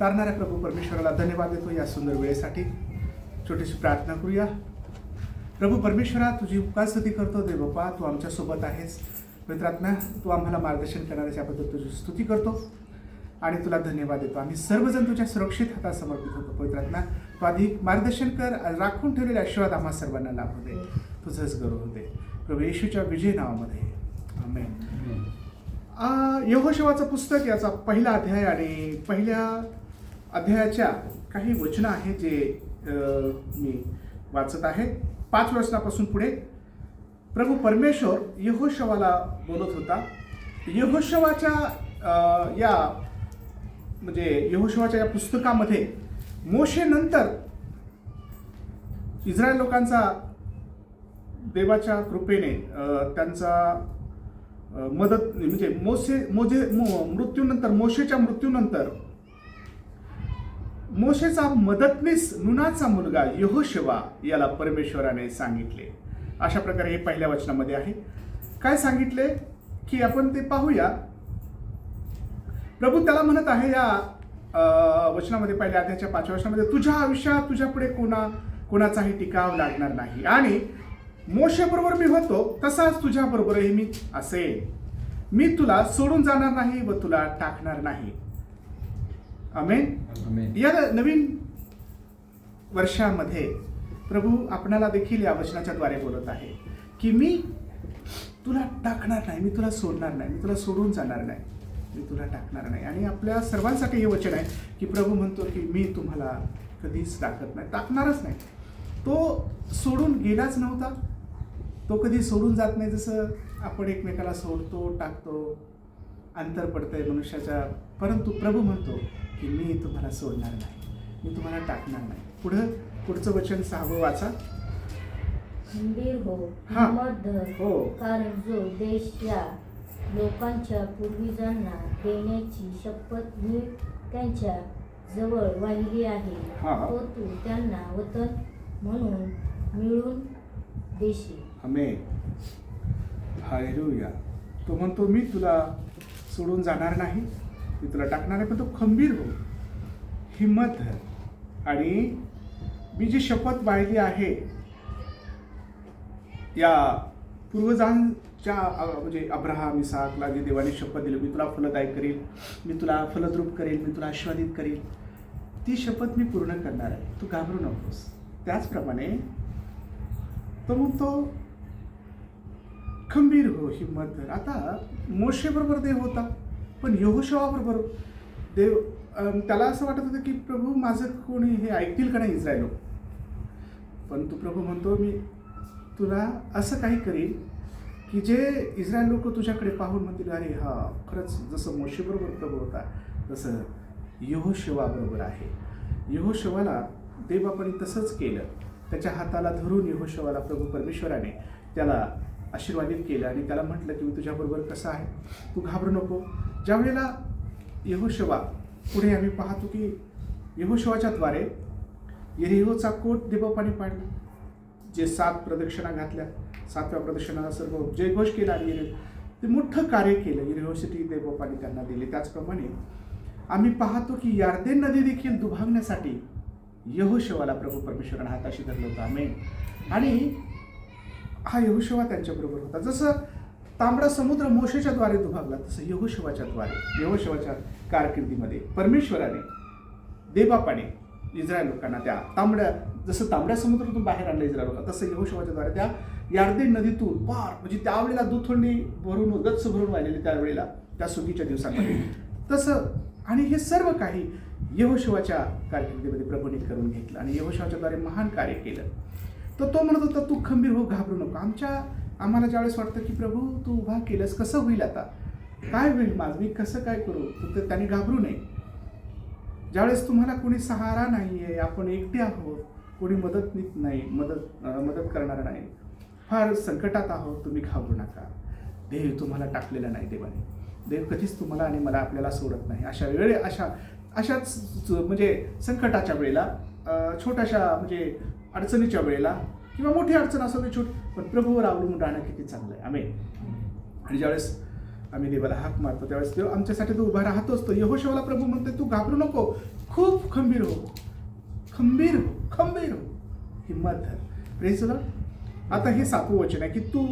तारणाऱ्या प्रभू परमेश्वराला धन्यवाद देतो या सुंदर वेळेसाठी. छोटीशी प्रार्थना करूया. प्रभू परमेश्वरा तुझी उपकारस्तुती करतो देव बाप्पा तू आमच्यासोबत आहेस. मित्रात्मा तू आम्हाला मार्गदर्शन करणाऱ्या याबद्दल तुझी स्तुती करतो आणि तुला धन्यवाद देतो. आम्ही सर्वजण तुझ्या सुरक्षित हातात समर्पित होतो. पवित्रात्मा तू अधिक मार्गदर्शन कर राखून ठेवलेले आशीर्वाद आम्हा सर्वांना लाभू दे. तुझंच गौरव होते प्रभू येशूच्या विजय नावामध्ये. आमेन. यहोशवाचं पुस्तक याचा पहिला अध्याय आणि पहिल्या अध्यायाच्या काही वचनं आहेत जे मी वाचत आहे. पाच वर्षापासून पुढे. प्रभू परमेश्वर यहोशवाला बोलत होता. यहोशवाच्या या म्हणजे यहोशवाच्या या पुस्तकामध्ये मोशेनंतर इस्रायल लोकांचा देवाच्या कृपेने त्यांचा मदत म्हणजे मोसे मोजे मो- मृत्यूनंतर मोशेच्या मृत्यूनंतर मोशेचा मदतनीस नुनाचा मुलगा यहोशिवा याला परमेश्वराने सांगितले. अशा प्रकारे हे पहिल्या वचनामध्ये आहे. काय सांगितले? की आपण ते पाहूया. प्रभू त्याला म्हणत आहे या वचनामध्ये पहिल्या अध्यायाच्या पाचव्या वचनामध्ये तुझ्या आयुष्यात तुझ्यापुढे कोणा कोणाचाही टिकाव लागणार नाही. आणि मोशेबरोबर मी होतो तसाच तुझ्याबरोबरही मी असेल मी तुला सोडून जाणार नाही व तुला टाकणार नाही. आमेन. या नवीन वर्षामध्ये प्रभू आपणाला देखील या वचनाच्या द्वारे बोलत आहे की मी तुला टाकणार नाही मी तुला सोडणार नाही मी तुला सोडून जाणार नाही मी तुला टाकणार नाही. आणि आपल्या सर्वांसाठी हे वचन आहे की प्रभू म्हणतो की मी तुम्हाला कधीच टाकत नाही टाकणारच नाही. तो सोडून गेलाच नव्हता. तो कधी सोडून जात नाही जसं आपण एकमेकाला सोडतो टाकतो. अंतर पडतंय मनुष्याच्या. परंतु प्रभू म्हणतो की मी तुम्हाला सोडणार नाही. मी तुम्हाला टाकणार नाही. पुढं पुढचं वचन सहावं वाचा. खंबीर हो हा. हिंमत धर. हो. कारण जो देश या लोकांच्या पूर्वजांना देण्याची शपथ मी त्यांच्या जवळ वाहिली आहे हा. तो तू त्यांना वतन म्हणून मिळून देशील. अमे हालेलुया. तो म्हणतो मी तुला सोडून जाणार नाही मी तुला टाकणार आहे पण तो खंबीर हो. हिंमत धर. आणि मी जी शपथ वाहिली आहे या पूर्वजांच्या म्हणजे अब्राहम इसाकला जी देवाने शपथ दिली मी तुला फलदायक करेल मी तुला फलद्रूप करेल मी तुला आश्वादित करेल ती शपथ मी पूर्ण करणार आहे. तू घाबरू नकोस. त्याचप्रमाणे तो खंबीर हो हिंमत धर. आता मोशेबरोबर देव होता पण यहोशवाबरोबर देव त्याला असं वाटत होतं की प्रभू माझं कोणी हे ऐकतील का नाही इस्रायल पण तू प्रभू म्हणतो मी तुला असं काही करीन की जे इस्रायल लोक तुझ्याकडे पाहून म्हणतील अरे हा खरंच जसं मोशेबरोबर प्रभू होता तसं यहोशवाबरोबर आहे. यहोशवाला देवापणी तसंच केलं. त्याच्या हाताला धरून यहोशवाला प्रभू परमेश्वराने त्याला आशीर्वादित केलं आणि त्याला म्हटलं की मी तुझ्याबरोबर कसं आहे? तू घाबरू नको. ज्या वेळेला यहोशवा पुढे आम्ही पाहतो की यहोशवाच्या द्वारे यरिहोचा कोट देवबापाने पाडला. जे सात प्रदक्षिणा घातल्या सातव्या प्रदक्षिणाला सर्व जयघोष केला आणि ते मोठं कार्य केलं. युनिव्हर्सिटी हो, देवपाणी त्यांना दिली. त्याचप्रमाणे आम्ही पाहतो की यार्देन नदी देखील दुभागण्यासाठी यहोशवाला प्रभू परमेश्वरांना हाताशी धरलं होतं. आम्ही आणि हा यहोशवा त्यांच्याबरोबर होता. जसं तांबडा समुद्र मोशेच्या द्वारे दुभागला तसं यहोशवाच्या द्वारे यहोशवाच्या कारकिर्दीमध्ये परमेश्वराने देबापाने इस्रायल लोकांना त्या तांबड्या जसं तांबड्या समुद्रातून बाहेर आणलं इस्रायल लोकांना तसं यहोशिवाच्या द्वारे त्या यार्दे नदीतून पार म्हणजे त्यावेळेला दुथंडी भरून गच्च भरून वाहिलेली त्यावेळेला त्या सुगीच्या दिवसामध्ये. तसं आणि हे सर्व काही यहोशिवाच्या कारकिर्दीमध्ये प्रभूने करून घेतलं आणि यहोशिवाच्या द्वारे महान कार्य केलं. तर तो म्हणत होता तू खंबीर हो घाबरू नको. आमच्या आम्हाला ज्यावेळेस वाटतं की प्रभू तू उभा केलंस कसं होईल आता? काय होईल माझं? मी कसं काय करू? तर त्याने घाबरू नये. ज्यावेळेस तुम्हाला कोणी सहारा नाही आहे आपण एकटे आहोत कोणी मदत नीत नाही मदत मदत करणार नाही. फार संकटात आहोत तुम्ही घाबरू नका. देव तुम्हाला टाकलेला नाही देवाने. देव कधीच तुम्हाला आणि मला आपल्याला सोडत नाही. अशा वेळे अशा अशाच म्हणजे संकटाच्या वेळेला छोट्याशा म्हणजे अडचणीच्या वेळेला किंवा मोठी अडचण असो की छोट पण प्रभूवर अवलंबून राहणं किती चांगलं आहे. आम्ही आणि ज्यावेळेस आम्ही देवाला हाक मारतो त्यावेळेस देव आमच्यासाठी तो उभा राहतोच. तो यहोशवाला प्रभू म्हणते तू घाबरू नको. खूप खंबीर हो. खंबीर हो खंबीर हो. हिंमत धर. प्रेस आता हे सातवं वचन आहे की तू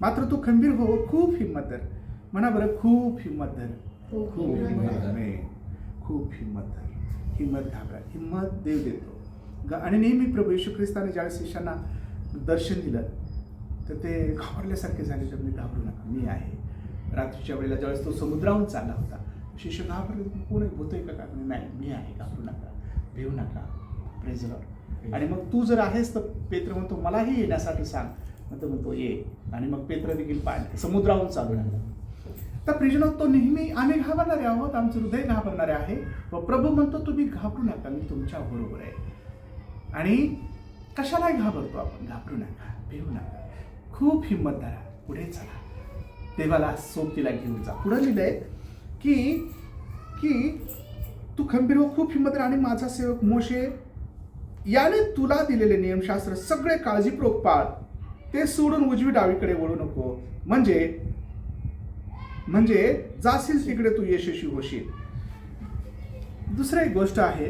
मात्र तू खंबीर हो खूप हिंमत धर. म्हणा बरं खूप हिंमत धर. खूप हिंमत खूप हिंमत धर. हिंमत घाबरा. हिंमत देव देतो. आणि नेहमी प्रभू येशू ख्रिस्ताने ज्यावेळेस शिष्यांना दर्शन दिलं तर ते घाबरल्यासारखे झाले तर मी घाबरू नका मी आहे. रात्रीच्या वेळेला ज्यावेळेस तो समुद्राहून चालला होता शिष्य घाबरले कोण आहे? भूत आहे का? काय नाही मी आहे घाबरू नका भेऊ नका प्रेज आणि मग तू जर आहेस तर पेत्र म्हणतो मलाही येण्यासाठी सांग. मग तो म्हणतो ये. आणि मग पेत्र देखील पाय समुद्राहून चालू लागला तर प्रिजनो तो नेहमी आम्ही घाबरणारे आहोत आमचं हृदय घाबरणारे आहे. व प्रभू म्हणतो तुम्ही घाबरू नका मी तुमच्या बरोबर आहे. आणि कशालाही घाबरतो आपण घाबरू नका भिवू नका. खूप हिंमत धरा पुढे चला. देवाला सोबतीला घेऊन जा. पुढे लिहिलंय की की तू खंबीर हो खूप हिंमत धरा. आणि माझा सेवक मोशे याने तुला दिलेले नियमशास्त्र सगळे काळजीपूर्वक पाळ. ते सोडून उजवी डावीकडे वळू नको. म्हणजे म्हणजे जाशील तिकडे तू यशस्वी होशील. दुसरी एक गोष्ट आहे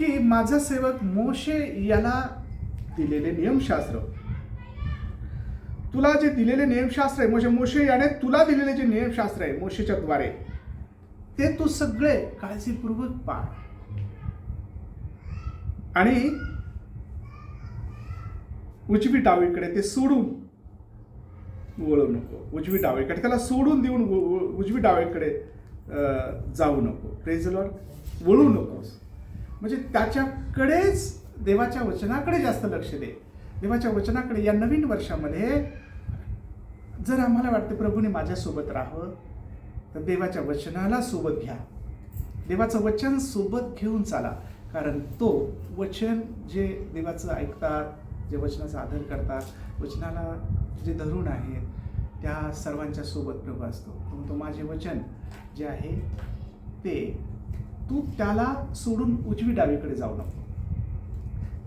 की माझा सेवक मोशे याला दिलेले नियमशास्त्र. तुला जे दिलेले नियमशास्त्र आहे म्हणजे मोशे याने तुला दिलेले जे नियमशास्त्र आहे मोशेच्या द्वारे ते तू सगळे काळजीपूर्वक पाळ. आणि उजवी डावीकडे ते सोडून वळू नको. उजवी डावीकडे त्याला सोडून देऊन उजवी डावीकडे जाऊ नको. प्रेज वळू नकोस म्हणजे त्याच्याकडेच देवाच्या वचनाकडे जास्त लक्ष दे. देवाच्या वचनाकडे या नवीन वर्षामध्ये जर आम्हाला वाटते प्रभूने माझ्यासोबत राहावं तर देवाच्या वचनाला सोबत घ्या. देवाचं वचन सोबत घेऊन चाला. कारण तो वचन जे देवाचं ऐकतात जे वचनाचा आदर करतात वचनाला जे धरून आहेत त्या सर्वांच्या सोबत प्रभू असतो. तो माझे वचन जे आहे ते तू त्याला सोडून उजवी डावीकडे जाऊ नको.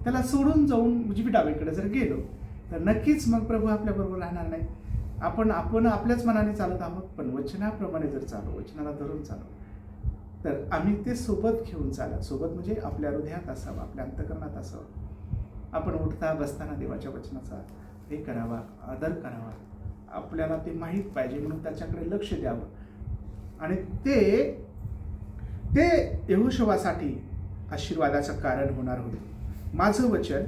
त्याला सोडून जाऊन उजवी डावीकडे जर गेलो तर नक्कीच मग प्रभू आपल्याबरोबर राहणार नाही. आपण आपण आपल्याच मनाने चालत आहोत पण वचनाप्रमाणे जर चालू वचनाला धरून चालू तर आम्ही ते सोबत घेऊन चाला सोबत म्हणजे आपल्या हृदयात असावं आपल्या अंतकरणात असावं. आपण उठता बसताना देवाच्या वचनाचा हे करावा आदर करावा. आपल्याला ते माहीत पाहिजे म्हणून त्याच्याकडे लक्ष द्यावं. आणि ते ते यहोशवासाठी आशीर्वादाचं कारण होणार होते. माझं वचन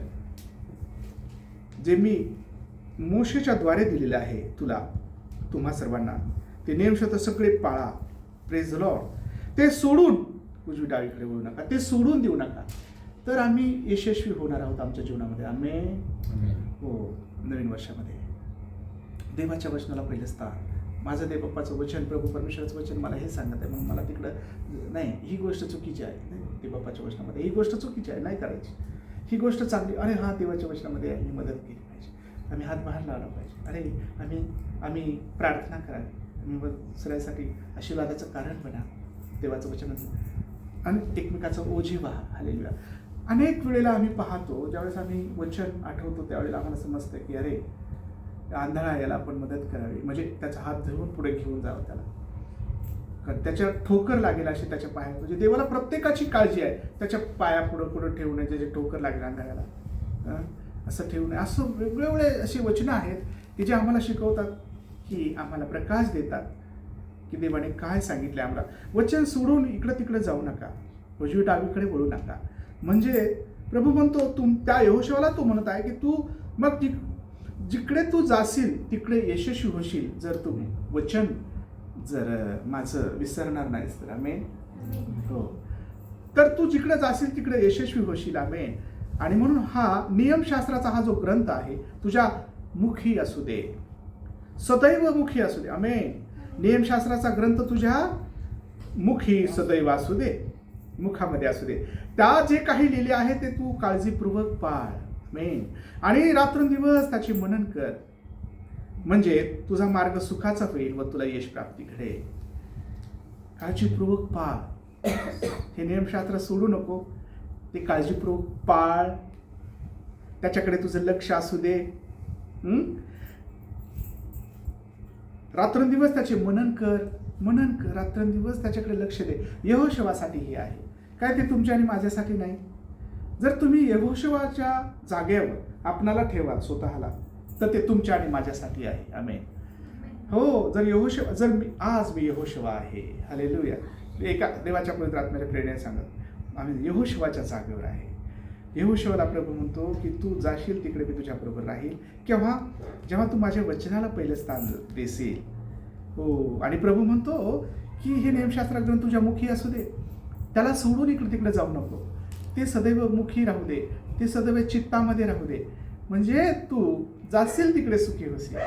जे मी मोशेच्या द्वारे दिलेलं आहे तुला तुम्हा सर्वांना ते नियमशत सगळे पाळा. प्रेज लॉर्ड ते सोडून उजवी डावीकडे वळू नका. ते सोडून देऊ नका. तर आम्ही यशस्वी होणार आहोत आमच्या जीवनामध्ये. आम्ही हो नवीन वर्षामध्ये. देवाच्या वचनाला पहिलं स्थान. माझं ते बाप्पाचं वचन प्रभू परमेश्वराचं वचन मला हे सांगत आहे. म्हणून मला तिकडं नाही ही गोष्ट चुकीची आहे. नाही ते बाप्पाच्या वचनामध्ये. ही गोष्ट चुकीची आहे. नाही करायची. ही गोष्ट चांगली अरे हा देवाच्या वचनामध्ये आहे, मी मदत केली पाहिजे. आम्ही हात बाहेर लावला पाहिजे. अरे आम्ही आम्ही प्रार्थना करावी. आम्ही दुसऱ्यासाठी आशीर्वादाचं कारण बना. देवाचं वचन म्हणजे, आणि एकमेकाचं ओझे व्हा. हालेलुया. अनेक वेळेला आम्ही पाहतो ज्यावेळेस आम्ही वचन आठवतो त्यावेळेला आम्हाला समजतं की अरे आंधळा याला आपण मदत करावी. म्हणजे त्याचा हात धरून पुढे घेऊन जावं त्याला. कारण त्याच्या ठोकर लागेल अशी त्याच्या पाया म्हणजे देवाला प्रत्येकाची काळजी आहे. त्याच्या पाया पुढं पुढं ठेवणे ज्याचे ठोकर लागेल आंधळ्याला. असं ठेवू नये असं वेगवेगळे अशी वचनं आहेत की जे आम्हाला शिकवतात की आम्हाला प्रकाश देतात की देवाने काय सांगितले आम्हाला. वचन सोडून इकडं तिकडे जाऊ नका. उजवी डावीकडे वळू नका. म्हणजे प्रभू म्हणतो तुम त्या यहोशवाला तो म्हणत आहे की तू मग ती जिकडे तू जाशील तिकडे यशस्वी होशील जर तू वचन जर माझं विसरणार नाहीस तर. आमेन? हो. तर तू जिकडे जाशील तिकडे यशस्वी होशील. आमेन. आणि म्हणून हा नियमशास्त्राचा हा जो ग्रंथ आहे तुझ्या मुखी असू दे. सदैव मुखी असू दे. आमेन. नियमशास्त्राचा ग्रंथ तुझ्या मुखी सदैव असू दे. मुखामध्ये असू दे. त्या जे काही लिहिले आहे ते तू काळजीपूर्वक पाळ. मेन. आणि रात्रंदिवस त्याचे मनन कर. म्हणजे तुझा मार्ग सुखाचा होईल व तुला यश प्राप्ती घडेल. काळजीपूर्वक पाळ. हे नियमशास्त्र सोडू नको. ते काळजीपूर्वक पाळ. त्याच्याकडे तुझं लक्ष असू दे. रात्रंदिवस त्याचे मनन कर. मनन कर. रात्रंदिवस त्याच्याकडे लक्ष दे. यहोशवासाठी हे आहे. काय ते तुमच्या आणि माझ्यासाठी नाही? जर तुम्ही यहोशवाच्या जागेवर आपणाला ठेवा स्वतःला तर ते तुमच्या आणि माझ्यासाठी आहे. आम्ही हो जर यहोशवा जर मी आज मी यहोशवा आहे. हलेलुया एका देवाच्या पवित्र आत्म्याच्या प्रेरणेने सांगत आम्ही यहोशवाच्या जागेवर आहे. यहोशवाला प्रभू म्हणतो की तू जाशील तिकडे मी तुझ्याबरोबर राहील. केव्हा? जेव्हा तू माझ्या वचनाला पहिलं स्थान देशील. हो आणि प्रभू म्हणतो की हे नियमशास्त्र ग्रंथ तुझ्या मुखी असू दे. त्याला सोडून इकडे तिकडे जाऊ नको. ते सदैव मुखी राहू दे ते सदैव चित्तामध्ये राहू दे. म्हणजे तू जाशील तिकडे सुखी होशील.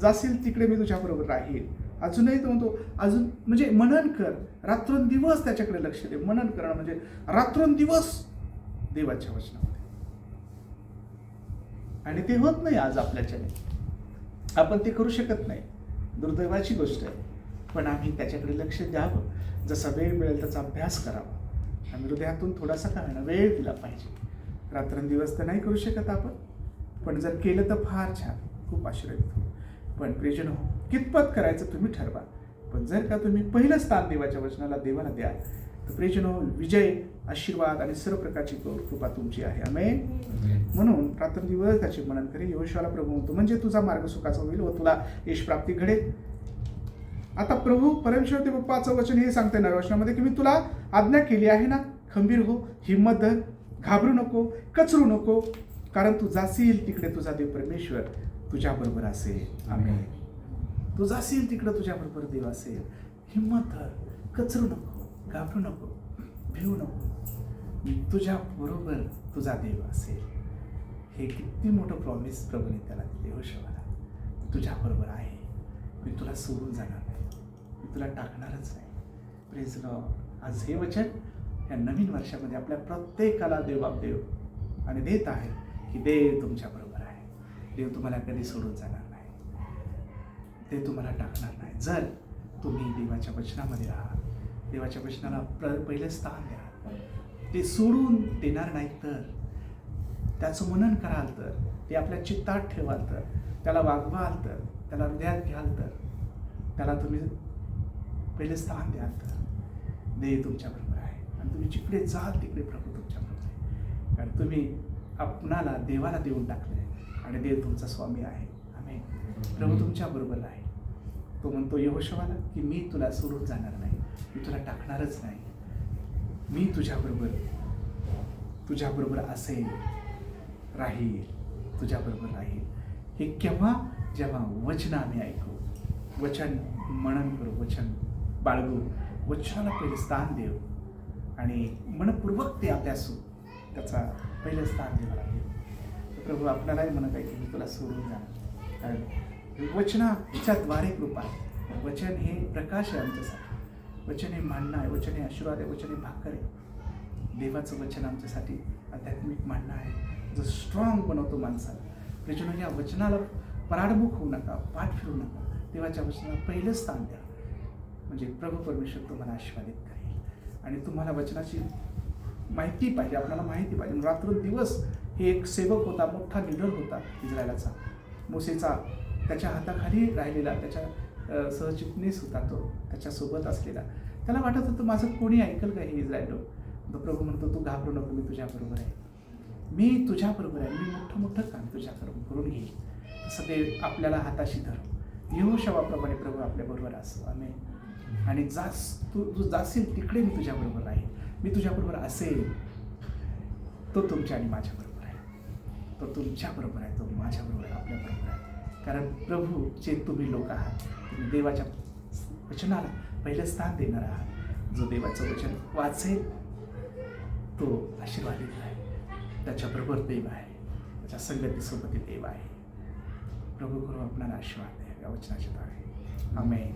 जाशील तिकडे मी तुझ्याबरोबर राहील. अजूनही तो म्हणतो अजून म्हणजे मनन कर. रात्रंदिवस त्याच्याकडे लक्ष दे. मनन करणं म्हणजे रात्रंदिवस देवाच्या वचनामध्ये. आणि ते होत नाही आज आपल्याच्याने आपण ते करू शकत नाही. दुर्दैवाची गोष्ट आहे. पण आम्ही त्याच्याकडे लक्ष द्यावं. जसा वेळ मिळेल त्याचा अभ्यास करावा. आम्ही हृदयातून थोडासा का वेळ दिला पाहिजे. रात्रंदिवस तर नाही करू शकत आपण पण जर केलं तर फार छान खूप आश्रय हो पण प्रियजन हो कितपत करायचं तुम्ही ठरवा. पण जर का तुम्ही पहिलं स्थान देवाच्या वचनाला देवाला द्याल तर प्रियजन हो विजय आशीर्वाद आणि सर्व प्रकारची कृपा तुमची आहे. आम्ही म्हणून रात्रंदिवस त्याचे मनन करी योशवाला प्रभू म्हणतो म्हणजे तुझा मार्ग सुखाचा होईल व तुला यश प्राप्ती घडेल. आता प्रभू परमेश्वर ते बाप्पाचं वचन हे सांगते नव्या वचनामध्ये की मी तुला आज्ञा केली आहे ना खंबीर हो हिंमत धर घाबरू नको कचरू नको कारण तू जाशील तिकडे तुझा देव परमेश्वर तुझ्याबरोबर असेल. आम्ही तू जाशील तिकडे तुझ्याबरोबर देव असेल. हिंमत धर कचरू नको घाबरू नको भिवू नको. तुझ्याबरोबर तुझ्या बरोबर तुझा देव असेल. हे किती मोठं प्रॉमिस प्रभूने त्याला दिले हो शवाला. तुझ्याबरोबर आहे. मी तुला सोडून जाणार नाही. मी तुला टाकणारच नाही. प्रेज लॉ आज हे वचन या नवीन वर्षामध्ये आपल्या प्रत्येकाला देवबाप देव आणि देत आहे की देव तुमच्याबरोबर आहे. देव तुम्हाला कधी सोडून जाणार नाही. ते तुम्हाला टाकणार नाही. जर तुम्ही देवाच्या वचनामध्ये राहा देवाच्या वचनाला प्र पहिले स्थान द्या. ते सोडून देणार नाही तर त्याचं मनन कराल तर ते आपल्या चित्तात ठेवाल तर त्याला वागवाल तर त्याला हृदयात घ्याल तर त्याला तुम्ही पहिले स्थान द्याल तर. देह तुमच्याबरोबर आहे. आणि तुम्ही जिकडे जाल तिकडे प्रभू तुमच्याबरोबर आहे. कारण तुम्ही आपणाला देवाला देऊन टाकले आणि देव तुमचा स्वामी आहे. आम्ही प्रभू तुमच्याबरोबर आहे. तो म्हणतो यहोशवाला की मी तुला सोडून जाणार नाही. मी तुला टाकणारच नाही. मी तुझ्याबरोबर तुझ्याबरोबर असेल राहील. तुझ्याबरोबर राहील. हे केव्हा जेव्हा वचन आम्ही ऐकू वचन मनन करू वचन बाळगू वचनाला पहिले स्थान देऊ आणि मनपूर्वक ते अभ्यासू त्याचा पहिलं स्थान देऊ लागेल प्रभू आपल्यालाही म्हणत आहे की मी तुला सोडून जाणार. कारण वचनाच्याद्वारे कृपा आहे. वचन हे प्रकाश आहे आमच्यासाठी. वचन हे मांडणं आहे वचन हे आशीर्वाद आहे वचन हे भाकर आहे. देवाचं वचन आमच्यासाठी आध्यात्मिक मांडणं आहे. जो स्ट्रॉंग बनवतो माणसाला. त्याच्यानं या वचनाला पराडमुख होऊ नका पाठ फिरू नका. देवाच्या वचनाला पहिलं स्थान द्या. म्हणजे प्रभू परमेश्वर तुम्हाला आशीर्वादित करेल. आणि तुम्हाला वचनाची माहिती पाहिजे आपल्याला माहिती पाहिजे. रात्रंदिवस हे एक सेवक होता मोठा लिडर होता इस्रायलाचा. मोसेचा त्याच्या हाताखाली राहिलेला त्याच्या सहचिटणीस होता तो त्याच्यासोबत असलेला. त्याला वाटत होतं माझं कोणी ऐकल का हे इस्रायल लोक? तो प्रभू म्हणतो तू घाबरू नको मी तुझ्याबरोबर आहे. मी तुझ्याबरोबर आहे. मी मोठं मोठं काम तुझ्याकडून करून घेईल सदैव आपल्याला हाताशी धर येऊ शवाप्रमाणे प्रभू आपल्याबरोबर असो. आम्ही आणि जास तू तू जाशील तिकडे मी तुझ्याबरोबर राहील मी तुझ्याबरोबर असेल तो तुमच्या आणि माझ्याबरोबर आहे. तो तुमच्याबरोबर आहे तो माझ्याबरोबर आपल्याबरोबर आहे कारण प्रभू जे तुम्ही लोक आहात तुम्ही देवाच्या वचनाला पहिलं स्थान देणार आहात. जो देवाचं वचन वाचेल तो आशीर्वादित आहे. त्याच्याबरोबर देव आहे. त्याच्या संगतीसोबत देव आहे. प्रभू करून आपल्याला आशीर्वाद द्या या वचनाच्या द्वारे आमेन।